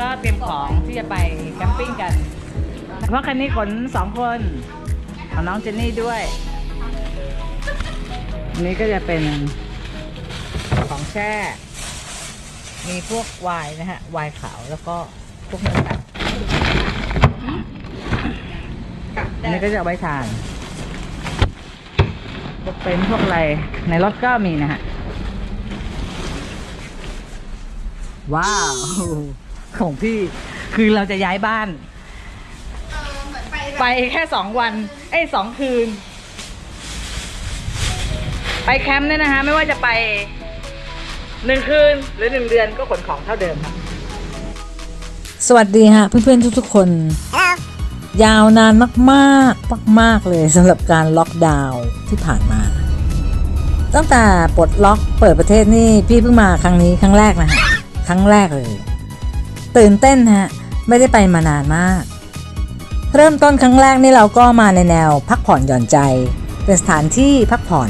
ก็เตรียมของที่จะไปแคมปิ้งกัน เพราะคันนี้ขนสองคนของน้องเจนนี่ด้วย อันนี้ก็จะเป็นของแช่ มีพวกไวน์นะฮะ ไวน์ขาวแล้วก็พวกเนื้อสัตว์อันนี้ก็จะเอาไว้ทานพวกเป็นพวกอะไร ในรถก็มีนะฮะ ว้าว ของพี่ คือเราจะย้ายบ้านไปแค่สองวัน เอ้ยสองคืน ไปแคมป์เนี่ยนะคะ ไม่ว่าจะไปหนึ่งคืน หรือหนึ่งเดือนก็ขนของเท่าเดิมค่ะสวัสดีฮะเพื่อนๆทุกๆคน ยาวนานมากๆมากๆเลยสำหรับการล็อกดาวน์ที่ผ่านมา ตั้งแต่ปลดล็อกเปิดประเทศนี่พี่เพิ่งมาครั้งนี้ครั้งแรกนะฮะครั้งแรกเลย ตื่นเต้นฮะ ไม่ได้ไปมานานมาก เริ่มต้นครั้งแรกนี่เราก็มาในแนวพักผ่อนหย่อนใจ เป็นสถานที่พักผ่อน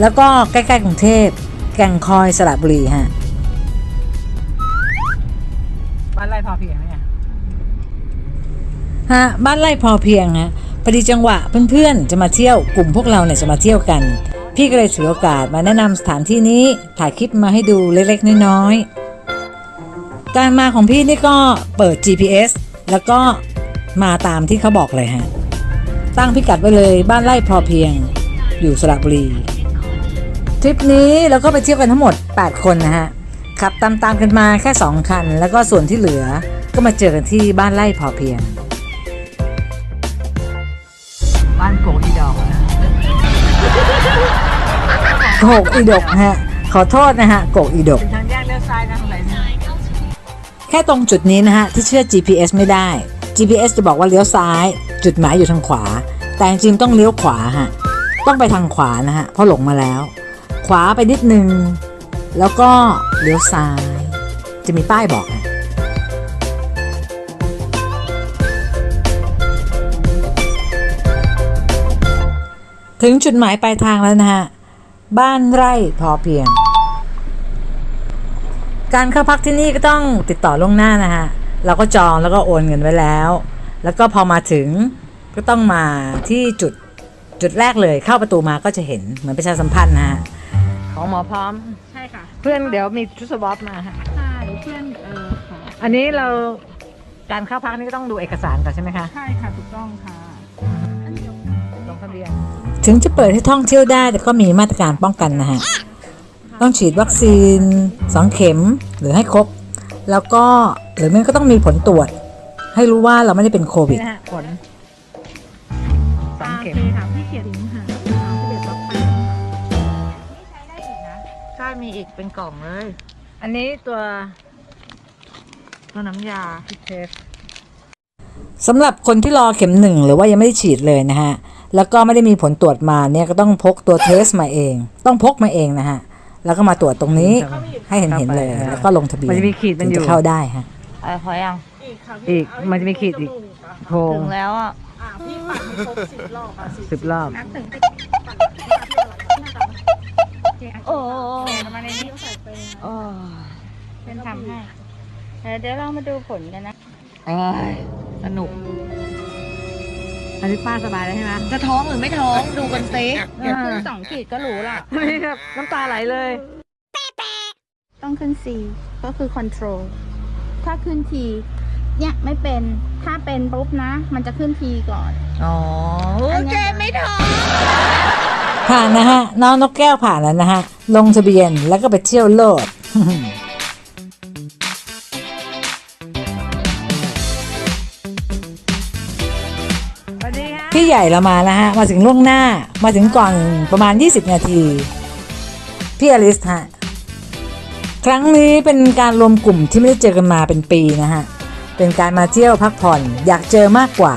แล้วก็ใกล้ๆกรุงเทพ แก่งคอยสระบุรีฮะบ้านไร่พอเพียงเนี่ยฮะบ้านไร่พอเพียงฮะพอดีจังหวะเพื่อนๆจะมาเที่ยวกลุ่มพวกเราเนี่ยจะมาเที่ยวกัน พี่ก็เลยถือโอกาสมาแนะนำสถานที่นี้ถ่ายคลิปมาให้ดูเล็กๆน้อยๆ การมาของพี่นี่ก็เปิด GPS แล้วก็มาตามที่เขาบอกเลยฮะ ตั้งพิกัดไว้เลยบ้านไร่พอเพียง อยู่สระบุรี ทริปนี้เราก็ไปเที่ยวกันทั้งหมด 8 คนนะฮะ ขับตามๆกันมาแค่ 2 คัน แล้วก็ส่วนที่เหลือก็มาเจอกันที่บ้านไร่พอเพียง บ้านโกอีดอกนะโกกอีดกฮะ ขอโทษนะฮะ โกกอีดก ค่ตรงจุดนี้นะฮะที่เชื่อ GPS ไม่ได้ GPS จะบอกว่าเลี้ยวซ้าย จุดหมายอยู่ทางขวา แต่จริงๆต้องเลี้ยวขวาฮะต้องไปทางขวานะฮะเพราะหลงมาแล้ว ขวาไปนิดนึง แล้วก็เลี้ยวซ้าย จะมีป้ายบอกฮะถึงจุดหมายปลายทางแล้วนะฮะ บ้านไร่พอเพียง การเข้าพักที่นี่ก็ต้องติดต่อล่วงหน้านะฮะเราก็จองแล้วก็โอนเงินไว้แล้ว แล้วก็พอมาถึงก็ต้องมาที่จุดจุดแรกเลยเข้าประตูมาก็จะเห็นเหมือนประชาสัมพันธ์นะฮะของหมอพร้อม ใช่ค่ะ เพื่อนเดี๋ยวมีชุดสวอปมาฮะค่ะหรือเพื่อนเออค่ะอันนี้เราการเข้าพักนี่ก็ต้องดูเอกสารก่อนใช่ไหมคะใช่ค่ะถูกต้องค่ะลงทะเบียน ถึงจะเปิดให้ท่องเที่ยวได้แต่ก็มีมาตรการป้องกันนะฮะ ต้องฉีดวัคซีน 2 เข็มหรือให้ครบ แล้วก็หรือไม่ก็ต้องมีผลตรวจ ให้รู้ว่าเราไม่ได้เป็นโควินี่ดนะฮะผลสองเข็มโอคค่ะพี่เขียนลิงก์ค่ะเอาที่เด็ดล็อกไปนี่ใช้ได้อีกนะใช่มีอีกเป็นกล่องเลย อันนี้ตัวตัวน้ำยาพิเทสสำหรับคนที่รอเข็มหนึ่งหรือว่ายังไม่ได้ฉีดเลยนะฮะ แล้วก็ไม่ได้มีผลตรวจมาเนี่ยก็ต้องพกตัวเทสมาเอง ต้องพกมาเองนะฮะ แล้วก็มาตรวจตรงนี้ให้เห็นเห็นๆเลยแล้วก็ลงทะเบียนมันจะมีขีดมันอยู่ ถึงจะเข้าได้ฮะเออพอยังอีกค่ะอีกมันจะมีขีดอีกโพรถึงแล้วอะอ่าพี่ปัดให้ครบสิบรอบอะสิบสิบรอบนับถึงไปปัดที่หน้าต่างโอเคโอ้แกะมาในนี้ใส่ไปโอ้เป็นทำให้เดี๋ยวเดี๋ยวเรามาดูผลกันนะเอ้ยสนุก อันนี้ป้าสบายแล้วใช่ไหมจะท้องหรือไม่ท้องดูกันซิอ่าขึ้นสองขีดก็รู้ล่ะนี่ครับน้ำตาไหลเลย ต้องขึ้น C ก็คือ control ถ้าขึ้น T เนี่ยไม่เป็นถ้าเป็นปุ๊บนะ มันจะขึ้น T ก่อน อ๋อโอเคไม่ท้องผ่านนะฮะ น้องนกแก้วผ่านแล้วนะฮะ ลงทะเบียนแล้วก็ไปเที่ยวโลด พี่ใหญ่เรามาแล้วฮะ มาถึงล่วงหน้า มาถึงก่อนประมาณ 20 นาที พี่อลิสฮะ ครั้งนี้เป็นการรวมกลุ่มที่ไม่ได้เจอกันมาเป็นปีนะฮะ เป็นการมาเที่ยวพักผ่อน อยากเจอมากกว่า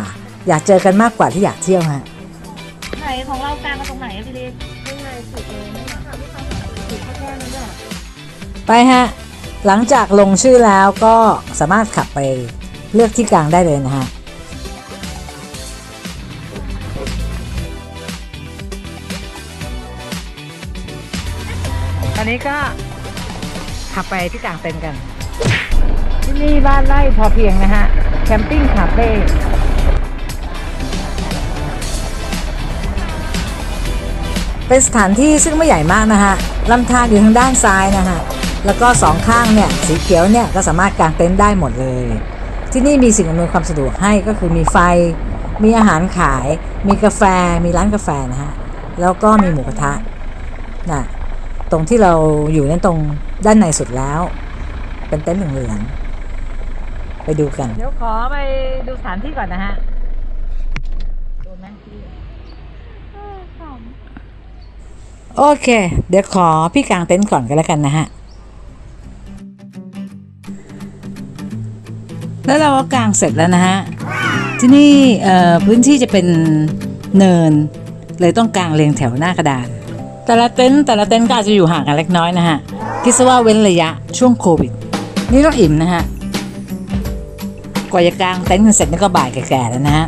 อยากเจอกันมากกว่าที่อยากเที่ยวฮะ ไหนของเรากลางมาตรงไหนอะพี่ลิศไปฮะ หลังจากลงชื่อแล้วก็สามารถขับไปเลือกที่กลางได้เลยนะฮะ นี้ก็ขับไปที่กลางเต็นท์กัน ที่นี่บ้านไร่พอเพียงนะฮะ แคมปิ้งคาเฟ่เป็นสถานที่ซึ่งไม่ใหญ่มากนะฮะลำธารอยู่ทางด้านซ้ายนะฮะแล้วก็สองข้างเนี่ยสีเขียวเนี่ยก็สามารถกางเต็นท์ได้หมดเลย ที่นี่มีสิ่งอำนวยความสะดวกให้ก็คือมีไฟ มีอาหารขาย มีกาแฟ มีร้านกาแฟนะฮะ แล้วก็มีหมูกระทะนะ ตรงที่เราอยู่นั่นตรงด้านในสุดแล้ว เป็นเต็นท์เหลืองๆไปดูกัน เดี๋ยวขอไปดูสถานที่ก่อนนะฮะดูไหมโอเค เดี๋ยวขอพี่กางเต็นท์ก่อนก็แล้วกันนะฮะ แล้วเราก็กางเสร็จแล้วนะฮะ ที่นี่เอ่อพื้นที่จะเป็นเนิน เลยต้องกางเรียงแถวหน้ากระดาน แต่ละเต็นท์แต่ละเต็นท์ก็อาจจะอยู่ห่างกันเล็กน้อยนะฮะคิดซะว่าเว้นระยะช่วงโควิด นี่ต้องอิ่มนะฮะกว่าจะกางเต็นท์กันเสร็จนี่ก็บ่ายแก่ๆแล้วนะฮะ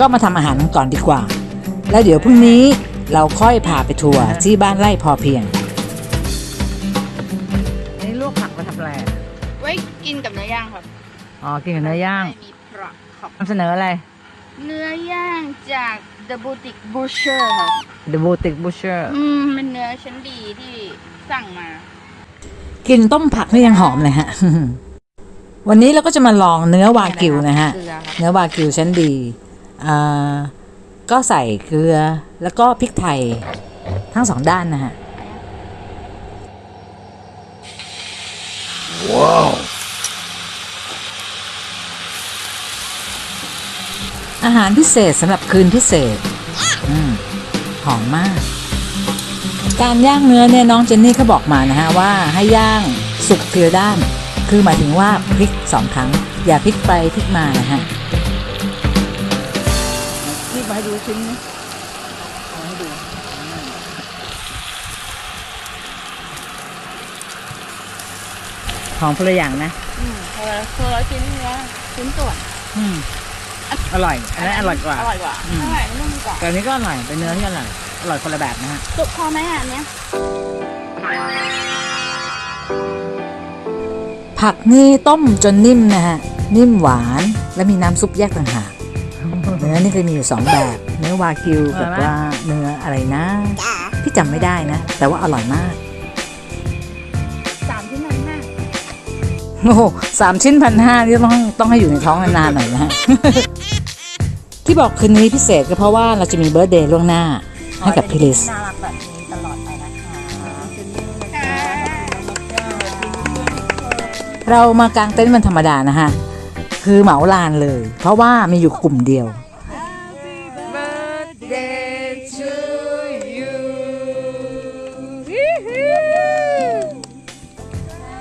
ก็มาทำอาหารกันก่อนดีกว่า แล้วเดี๋ยวพรุ่งนี้เราค่อยพาไปทัวร์ที่บ้านไร่พอเพียงนี่ลวกผักมาทำอะไรไว้กินกับเนื้อย่างครับอ๋อกินกับเนื้อย่างไม่มีผักครับนำเสนออะไร เนื้อย่างจาก The Boutique Butcher ครับ The Boutique Butcher อืมเป็นเนื้อชั้นดีที่สั่งมากลินต้มผักนี่ยังหอมเลยฮะ วันนี้เราก็จะมาลองเนื้อวากิวนะฮะเกลือครับเนื้อวากิวชั้นดีอ่าก็ใส่เกลือแล้วก็พริกไทยทั้งสองด้านนะฮะ อาหารพิเศษสำหรับคืนพิเศษอมหอมมาก การย่างเนื้อเนี่ยน้องเจนนี่เขาบอกมานะฮะว่าให้ย่างสุกทีละด้าน คือหมายถึงว่าพลิกสองครั้ง อย่าพลิกไปพลิกมานะฮะนี่มาให้ดูชิ้นนี้เอาให้ดูหอมคนละอย่างนะอืมคนละคนละชิ้นเนื้อชิ้นส่วนอืม อร่อยอันนั้นอร่อยกว่า อร่อยกว่าอืม อร่อยนุ่มกว่าแต่อันนี้ก็อร่อยเป็นเนื้อที่อร่อยอร่อยคนละแบบนะฮะสุกพอไหมอะอันเนี้ยผักนี่ต้มจนนิ่มนะฮะ นิ่มหวานและมีน้ำซุปแยกต่างหากเนื้อนี่ก็มีอยู่สองแบบ เนื้อวากิวกับว่าเนื้ออะไรนะพี่จำไม่ได้นะ แต่ว่าอร่อยมาก สามชิ้นหนึ่งห้าโอ้โหสามชิ้นพันห้านี่ต้องต้องให้อยู่ในท้องนานๆหน่อยนะฮะที่ บอกคืนนี้พิเศษก็เพราะว่าเราจะมีเบิร์ d เดย์ล่วงหน้าให้กับพี่ลิส น่ารักแบบนี้ตลอดไปนะคะเรามากางเต็นท์วันธรรมดานะฮะ คือเหมาลานเลย เพราะว่ามีอยู่กลุ่มเดียว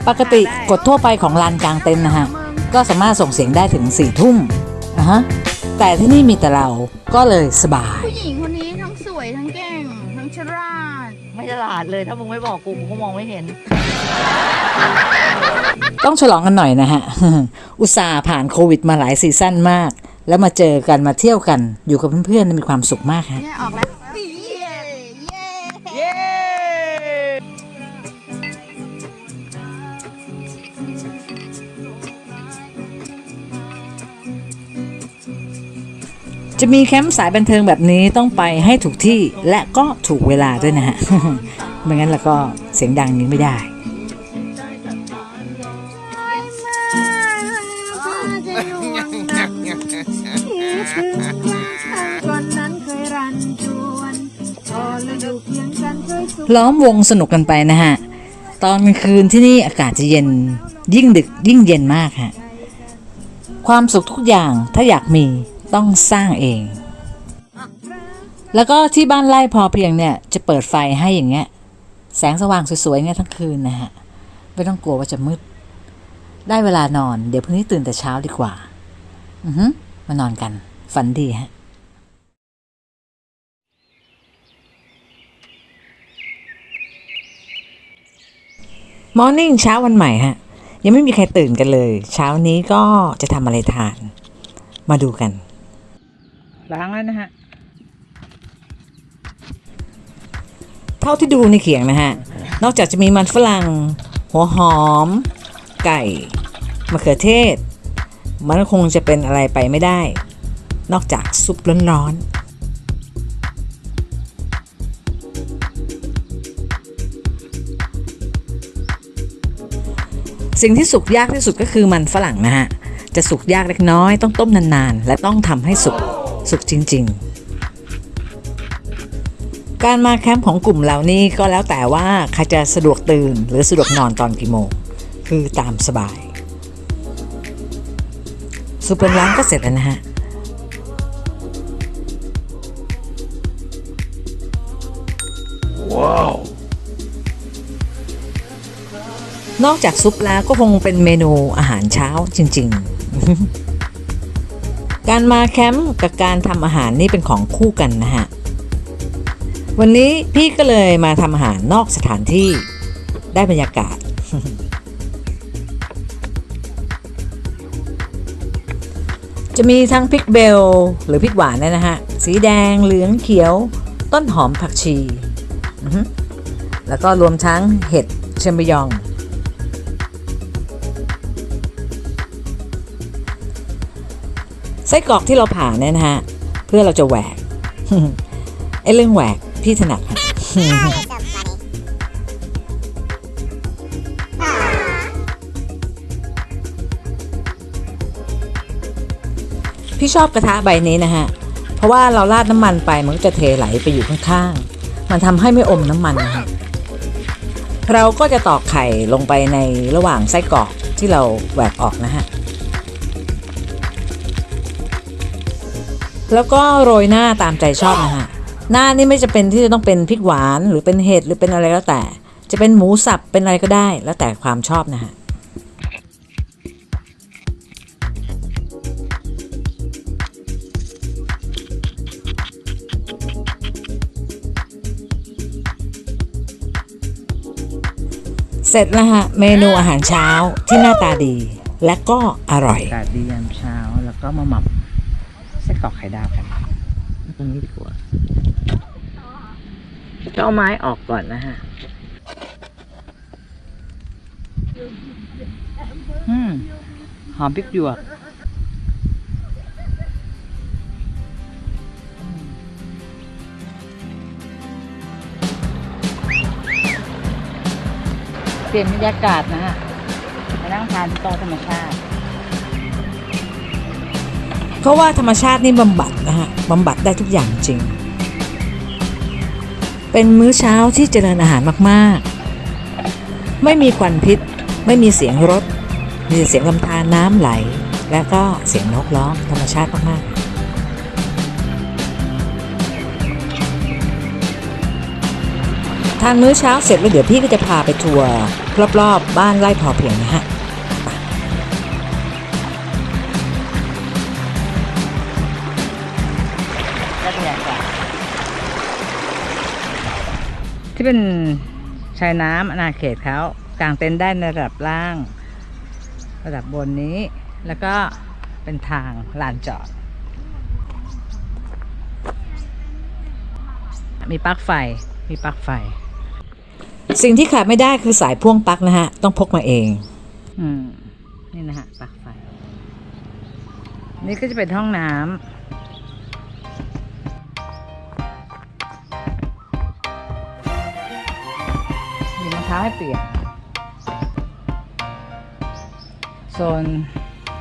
ปกติกฎทั่วไปของลานกลางเต็นท์นะฮะ ก็สามารถส่งเสียงได้ถึงสี่ทุ่มนะฮะ แต่ที่นี่มีแต่เราก็เลยสบาย ผู้หญิงคนนี้ทั้งสวยทั้งเก่ง ทั้งฉลาด ไม่ฉลาดเลยถ้ามึงไม่บอกกูกูก็มองไม่เห็น ต้องฉลองกันหน่อยนะฮะ อุตส่าห์ผ่านโควิดมาหลายซีซั่นมาก แล้วมาเจอกันมาเที่ยวกันอยู่กับเพื่อนๆมีความสุขมากฮะ เนี่ยออกแล้ว จะมีแคมป์สายบันเทิงแบบนี้ต้องไปให้ถูกที่และก็ถูกเวลาด้วยนะฮะไม่งั้นแล้วก็เสียงดังนี้ไม่ได้ ล้อมวงสนุกกันไปนะฮะ ตอนกลางคืนที่นี่อากาศจะเย็นยิ่งดึกยิ่งเย็นมากฮะ ความสุขทุกอย่างถ้าอยากมี ต้องสร้างเอง แล้วก็ที่บ้านไร่พอเพียงเนี่ยจะเปิดไฟให้อย่างเงี้ย แสงสว่างสวยๆเนี่ยทั้งคืนนะฮะ ไม่ต้องกลัวว่าจะมืด ได้เวลานอน เดี๋ยวพรุ่งนี้ตื่นแต่เช้าดีกว่า อือฮึมานอนกัน ฝันดีฮะมอร์นิ่งเช้าวันใหม่ฮะ ยังไม่มีใครตื่นกันเลย เช้านี้ก็จะทำอะไรทาน มาดูกัน ล้างแล้วนะฮะ เท่าที่ดูในเขียงนะฮะ นอกจากจะมีมันฝรั่ง หัวหอม ไก่ มะเขือเทศ มันคงจะเป็นอะไรไปไม่ได้ นอกจากซุปร้อนๆสิ่งที่สุกยากที่สุดก็คือมันฝรั่งนะฮะ จะสุกยากเล็กน้อยต้องต้มนานๆ และต้องทำให้สุก สุกจริง ๆ การมาแคมป์ของกลุ่มเรานี่ก็แล้วแต่ว่าใครจะสะดวกตื่นหรือสะดวกนอนตอนกี่โมง คือตามสบายซุปร้อนๆก็เสร็จแล้วนะฮะนอกจากซุปแล้วก็คงเป็นเมนูอาหารเช้าจริง ๆ การมาแคมป์กับการทำอาหารนี่เป็นของคู่กันนะฮะ วันนี้พี่ก็เลยมาทำอาหารนอกสถานที่ได้บรรยากาศ จะมีทั้งพริกเบลหรือพริกหวานเนยนะฮะ สีแดงเหลืองเขียว ต้นหอมผักชี แล้วก็รวมทั้งเห็ดเชมบยอง ไส้กรอกที่เราผ่าเนี่ยนะฮะ เพื่อเราจะแหวกไอ้เรื่องแหวกพี่ถนัดฮะพี่ชอบกระทะใบนี้นะฮะ เพราะว่าเราราดน้ำมันไปมันก็จะเทไหลไปอยู่ข้างๆ มันทำให้ไม่อมน้ำมันนะฮะเราก็จะตอกไข่ลงไปในระหว่างไส้กรอกที่เราแหวกออกนะฮะ แล้วก็โรยหน้าตามใจชอบนะฮะหน้านี่ไม่จะเป็นที่จะต้องเป็นพริกหวานหรือเป็นเห็ดหรือเป็นอะไรแล้วแต่ จะเป็นหมูสับเป็นอะไรก็ได้ แล้วแต่ความชอบนะฮะเสร็จแล้วฮะเมนูอาหารเช้าที่หน้าตาดี และก็อร่อยอากาศดียามเช้าแล้วก็มาหมับ ไส้กรอกไข่ดาวกันตรงนี้ดีกว่าจะเอาไม้ออกก่อนนะฮะอืมหอมพริกหยวกเปลี่ยนบรรยากาศนะฮะมานั่งทานโต๊ะธรรมชาติ ราะว่าธรรมชาตินี่บำบัดนะฮะบำบัดได้ทุกอย่างจริง เป็นมื้อเช้าที่เจริญอาหารมากๆ ไม่มีควันพิษ ไม่มีเสียงรถ มีเสียงลำธารน้ำไหล และก็เสียงนกร้องธรรมชาติมากๆทานมื้อเช้าเสร็จแล้วเดี๋ยวพี่ก็จะพาไปทัวร์รอบๆบ้านไร่พอเพียงนะฮะ เป็นชายน้ำอาณาเขตเขากางเต็นท์ได้ในระดับล่าง ระดับบนนี้ แล้วก็เป็นทางลานจอด มีปลั๊กไฟ มีปลั๊กไฟ สิ่งที่ขาดไม่ได้คือสายพ่วงปลั๊กนะฮะ ต้องพกมาเอง อืม นี่นะฮะปลั๊กไฟ นี่ก็จะเป็นห้องน้ำ เท้าให้เปลี่ยนโซน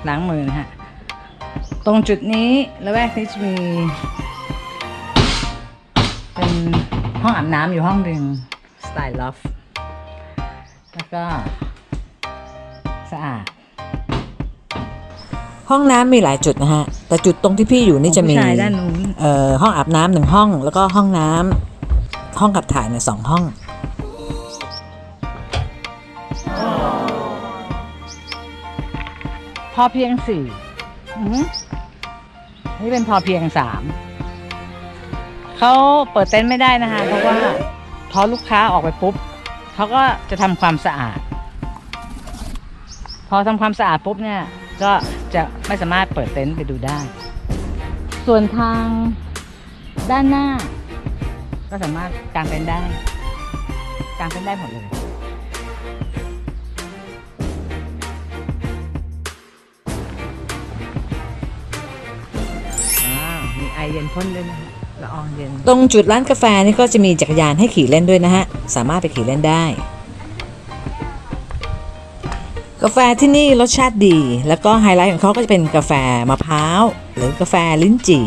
ล้างมือนะฮะ ตรงจุดนี้ละแวกนี้จะมี เป็นห้องอาบน้ำอยู่ห้องหนึ่งสไตล์ลอฟแล้วก็สะอาด ห้องน้ำมีหลายจุดนะฮะ แต่จุดตรงที่พี่อยู่นี่จะมีของผู้ชายด้านนู้น เอ่อห้องอาบน้ำหนึ่งห้อง แล้วก็ห้องน้ำห้องขับถ่ายในยสองห้อง พอเพียงสี่อือหือนี่เป็นพอเพียงสามเขาเปิดเต็นท์ไม่ได้นะคะเพราะว่าพอลูกค้าออกไปปุ๊บเขาก็จะทำความสะอาด พอทำความสะอาดปุ๊บเนี่ย ก็จะไม่สามารถเปิดเต็นท์ไปดูได้ ส่วนทางด้านหน้า ก็สามารถกางเต็นท์ได้กางเต็นท์ได้หมดเลย ย็นพ่นด้วยนะฮะละอองเย็นตรงจุดร้านกาแฟนี่ก็จะมีจักรยานให้ขี่เล่นด้วยนะฮะ สามารถไปขี่เล่นได้ กาแฟที่นี่รสชาติดี แล้วก็ไฮไลท์ของเขาก็จะเป็นกาแฟมะพร้าว หรือกาแฟลิ้นจี่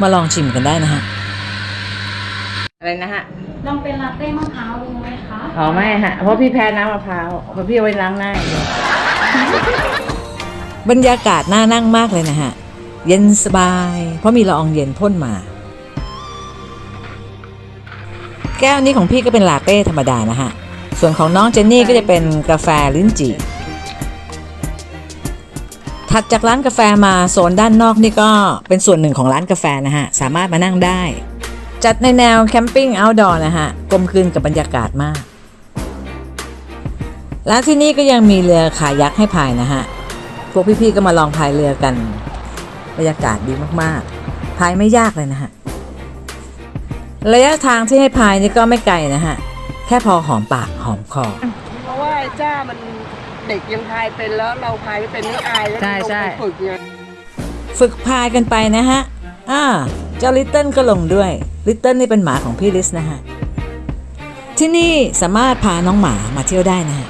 มาลองชิมกันได้นะฮะ อะไรนะฮะ ลองเป็นลาเต้มะพร้าวดูไหมคะอ๋อไม่ฮะ เพราะพี่แพ้น้ำมะพร้าวเพราะพี่เอาไว้ล้างหน้าอย่างเดียวบรรยากาศน่านั่งมากเลยนะฮะ เย็นสบาย เพราะมีละอองเย็นพ่นมา แก้วนี้ของพี่ก็เป็นลาเต้ธรรมดานะฮะ ส่วนของน้องเจนนี่ก็จะเป็นกาแฟลิ้นจี่ถัดจากร้านกาแฟมาโซนด้านนอกนี่ก็เป็นส่วนหนึ่งของร้านกาแฟนะฮะ สามารถมานั่งได้ จัดในแนวแคมปิ้งเอาท์ดอร์นะฮะกลมกลืนกับบรรยากาศมากร้านที่นี่ก็ยังมีเรือขายักให้พายนะฮะ พวกพี่ๆก็มาลองพายเรือกัน บรรยากาศดีมากๆ พายไม่ยากเลยนะฮะ ระยะทางที่ให้พายนี่ก็ไม่ไกลนะฮะ แค่พอหอมปากหอมคอ เพราะว่าไอ้จ้ามันเด็กยังพายเป็นแล้วเราพายไม่เป็นนี่อายแล้วใช่ใช่ต้องไปฝึกไงฝึกพายกันไปนะฮะ อ่า เจ้าลิตเติ้ลก็ลงด้วย ลิตเติ้ลนี่เป็นหมาของพี่ลิสนะฮะ ที่นี่สามารถพาน้องหมามาเที่ยวได้นะฮะ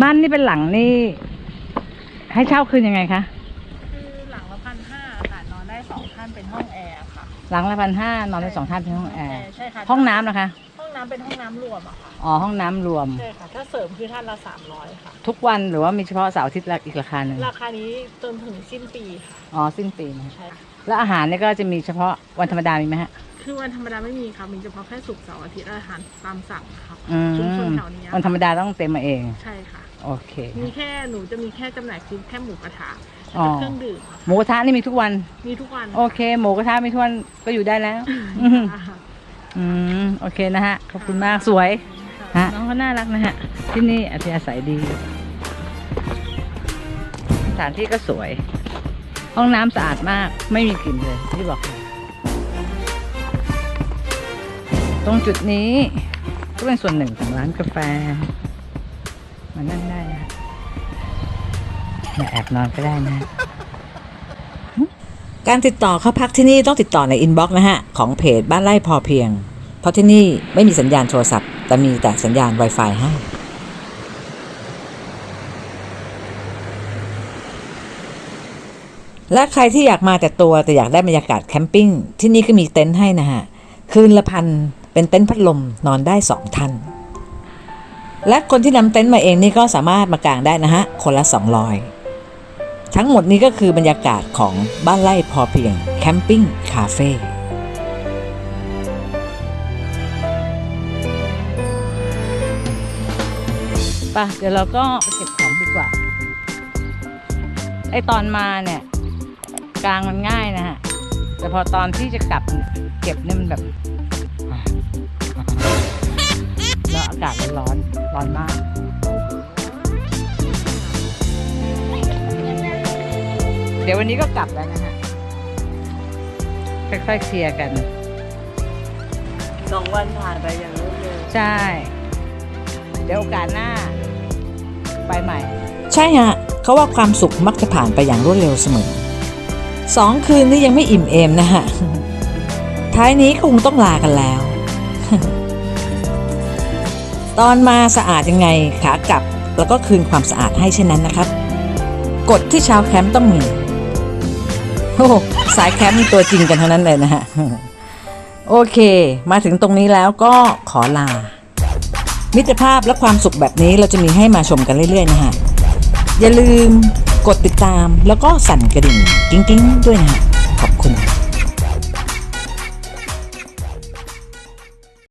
บ้านนี่เป็นหลังนี่ ให้เช่าคืนยังไงคะ คือหลังละพันห้าค่ะนอนได้สองท่านเป็นห้องแอร์ค่ะ หลังละพันห้านอนได้สองท่านเป็นห้องแอร์ ใช่ค่ะห้องน้ำนะคะ ห้องน้ำเป็นห้องน้ำรวมอะค่ะอ๋อห้องน้ำรวม ใช่ค่ะ ถ้าเสริมคือท่านละสามร้อยค่ะ ทุกวันหรือว่ามีเฉพาะเสาร์อาทิตย์ละอีกราคาหนึ่งราคานี้จนถึงสิ้นปีค่ะ อ๋อสิ้นปีนะใช่ค่ะแล้วอาหารเนี่ยก็จะมีเฉพาะวันธรรมดามีไหมฮะ คือวันธรรมดาไม่มีค่ะมีเฉพาะแค่ศุกร์เสาร์อาทิตย์อาหารตามสั่งค่ะอืมชุมชนแถวนี้อะวันธรรมดาต้องเต็มมาเอง ใช่ค่ะ โอเค มีแค่หนูจะมีแค่จำหน่ายคือแค่หมูกระทะอ๋อกับเครื่องดื่มอะหมูกระทะนี่มีทุกวัน มีทุกวันโอเค หมูกระทะมีทุกวันก็อยู่ได้แล้ว อืมค่ะ อืมโอเคนะฮะ ขอบคุณมากสวยฮะน้องเขาน่ารักนะฮะ ที่นี่อัธยาศัยดี สถานที่ก็สวย ห้องน้ำสะอาดมาก ไม่มีกลิ่นเลยที่บอกเลย ตรงจุดนี้ ก็เป็นส่วนหนึ่งของร้านกาแฟ มานั่งได้นะมาแอบนอนก็ได้นะฮะการติดต่อเข้าพักที่นี่ต้องติดต่อในอินบ็อกซ์นะฮะ ของเพจบ้านไร่พอเพียง เพราะที่นี่ไม่มีสัญญาณโทรศัพท์ แต่มีแต่สัญญาณ Wi-Fi ให้และใครที่อยากมาแต่ตัวแต่อยากได้บรรยากาศแคมปิ้งที่นี่ก็มีเต็นท์ให้นะฮะ คืนละพัน เป็นเต็นท์พัดลมนอนได้สองท่านและคนที่นำเต็นท์มาเองนี่ก็สามารถมากางได้นะฮะ คนละ 200 ทั้งหมดนี้ก็คือบรรยากาศของบ้านไร่พอเพียงแคมปิ้งคาเฟ่ไป่ะเดี๋ยวเราก็ไปเก็บของดีกว่า ไอตอนมาเนี่ย กลางมันง่ายนะฮะ แต่พอตอนที่จะกลับเนี่ยเก็บเนี่ยมันแบบากาศมันร้อนร้อนมากเดี๋ยววันนี้ก็กลับแล้วนะฮะ ค่อยๆเคลียร์กัน สองวันผ่านไปอย่างรวดเร็วใช่ เดี๋ยวโอกาสหน้า ไปใหม่ ใช่ฮะ เขาว่าความสุขมักจะผ่านไปอย่างรวดเร็วเสมอ สองคืนนี้ยังไม่อิ่มเอมนะฮะ ท้ายนี้คงต้องลากันแล้ว ตอนมาสะอาดยังไงขากลับแล้วก็คืนความสะอาดให้เช่นนั้นนะครับ กฎที่ชาวแคมป์ต้องมีโอ้สายแคมป์ตัวจริงกันทั้งนั้นเลยนะฮะโอเค มาถึงตรงนี้แล้วก็ขอลา มิตรภาพและความสุขแบบนี้เราจะมีให้มาชมกันเรื่อย ๆ นะฮะ อย่าลืมกดติดตามแล้วก็สั่นกระดิ่งกิ้งๆ ด้วยนะฮะขอบคุณ